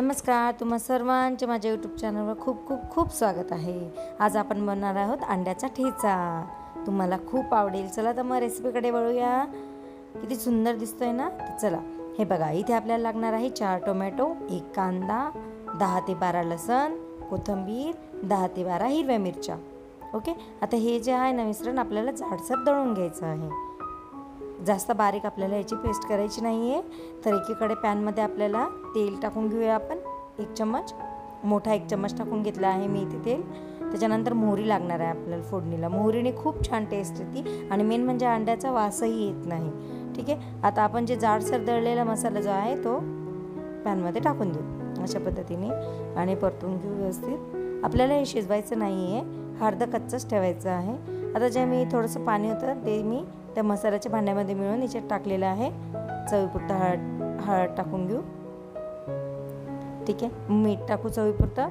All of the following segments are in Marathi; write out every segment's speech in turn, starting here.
नमस्कार तुम्हा सर्वांचे माझ्या यूट्यूब चॅनलवर खूप खूप खूप स्वागत आहे. आज आपण बनणार आहोत अंड्याचा ठेचा. तुम्हाला खूप आवडेल. चला तर मग रेसिपीकडे वळूया. किती सुंदर दिसतोय ना? चला. हे बघा इथे आपल्याला लागणार आहे चार टोमॅटो एक कांदा दहा ते बारा लसण कोथिंबीर दहा ते बारा हिरव्या मिरच्या. ओके? आता हे जे आहे ना मिश्रण आपल्याला जाडसर दळून घ्यायचं आहे. जास्त बारीक आपल्याला याची पेस्ट करायची नाही आहे तर एकीकडे पॅनमध्ये आपल्याला तेल टाकून घेऊया आपण. एक चम्मच. मोठा एक चम्मच टाकून घेतला आहे मी इथे तेल. त्याच्यानंतर मोहरी लागणार आहे आपल्याला फोडणीला. मोहरीने खूप छान टेस्ट येते. आणि मेन म्हणजे अंड्याचा वासही येत नाही. ठीक आहे? आता आपण जे जाडसर दळलेला मसाला जो आहे तो पॅनमध्ये टाकून देऊ. अशा पद्धतीने. आणि परतून घेऊ व्यवस्थित. आपल्याला हे शिजवायचं नाही आहे अर्ध कच्चंच ठेवायचं आहे. आता जे मी थोडंसं पाणी होतं ते मी त्या मसाल्याच्या भांड्यामध्ये मिळून याच्यात टाकलेलं आहे. चवीपुरतं हळद हळद टाकून घेऊ. ठीक आहे मीठ टाकू चवीपुरतं.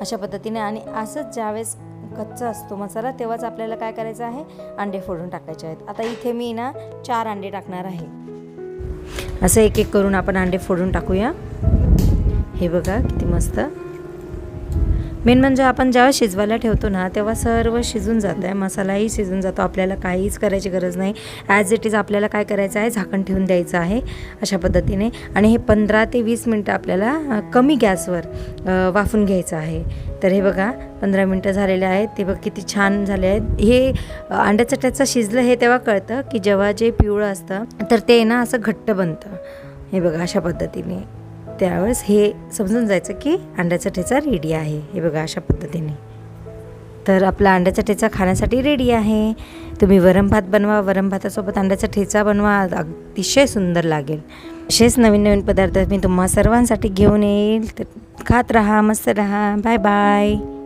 अशा पद्धतीने आणि असंच ज्यावेळेस कच्चा असतो मसाला तेव्हाच आपल्याला काय करायचं आहे? अंडे फोडून टाकायचे आहेत. आता इथे मी ना चार अंडे टाकणार आहे. असं एक एक करून आपण अंडे फोडून टाकूया. हे बघा किती मस्त. मेन म्हणजे आपण जेव्हा शिजवायला ठेवतो ना तेव्हा सर्व शिजून जातं आहे. मसालाही शिजून जातो. आपल्याला काहीच करायची गरज नाही. ॲज इट इज आपल्याला काय करायचं आहे? झाकण ठेवून द्यायचं आहे अशा पद्धतीने. आणि हे पंधरा ते वीस मिनटं आपल्याला कमी गॅसवर वाफून घ्यायचं आहे. तर हे बघा पंधरा मिनटं झालेले आहेत. ते बघ किती छान झाले आहेत. हे अंड्याचं त्याचं शिजलं हे तेव्हा कळतं की जेव्हा जे पिवळं असतं तर ते ना असं घट्ट बनतं. हे बघा अशा पद्धतीने. त्यावेळेस हे समजून जायचं की अंड्याचा ठेचा रेडी आहे. हे बघा अशा पद्धतीने. तर आपला अंड्याचा ठेचा खाण्यासाठी रेडी आहे. तुम्ही वरम भात बनवा वरम भातासोबत अंड्याचा ठेचा बनवा अतिशय सुंदर लागेल. असेच नवीन नवीन पदार्थ मी तुम्हा सर्वांसाठी घेऊन येईल. तर खात राहा मस्त राहा. Bye bye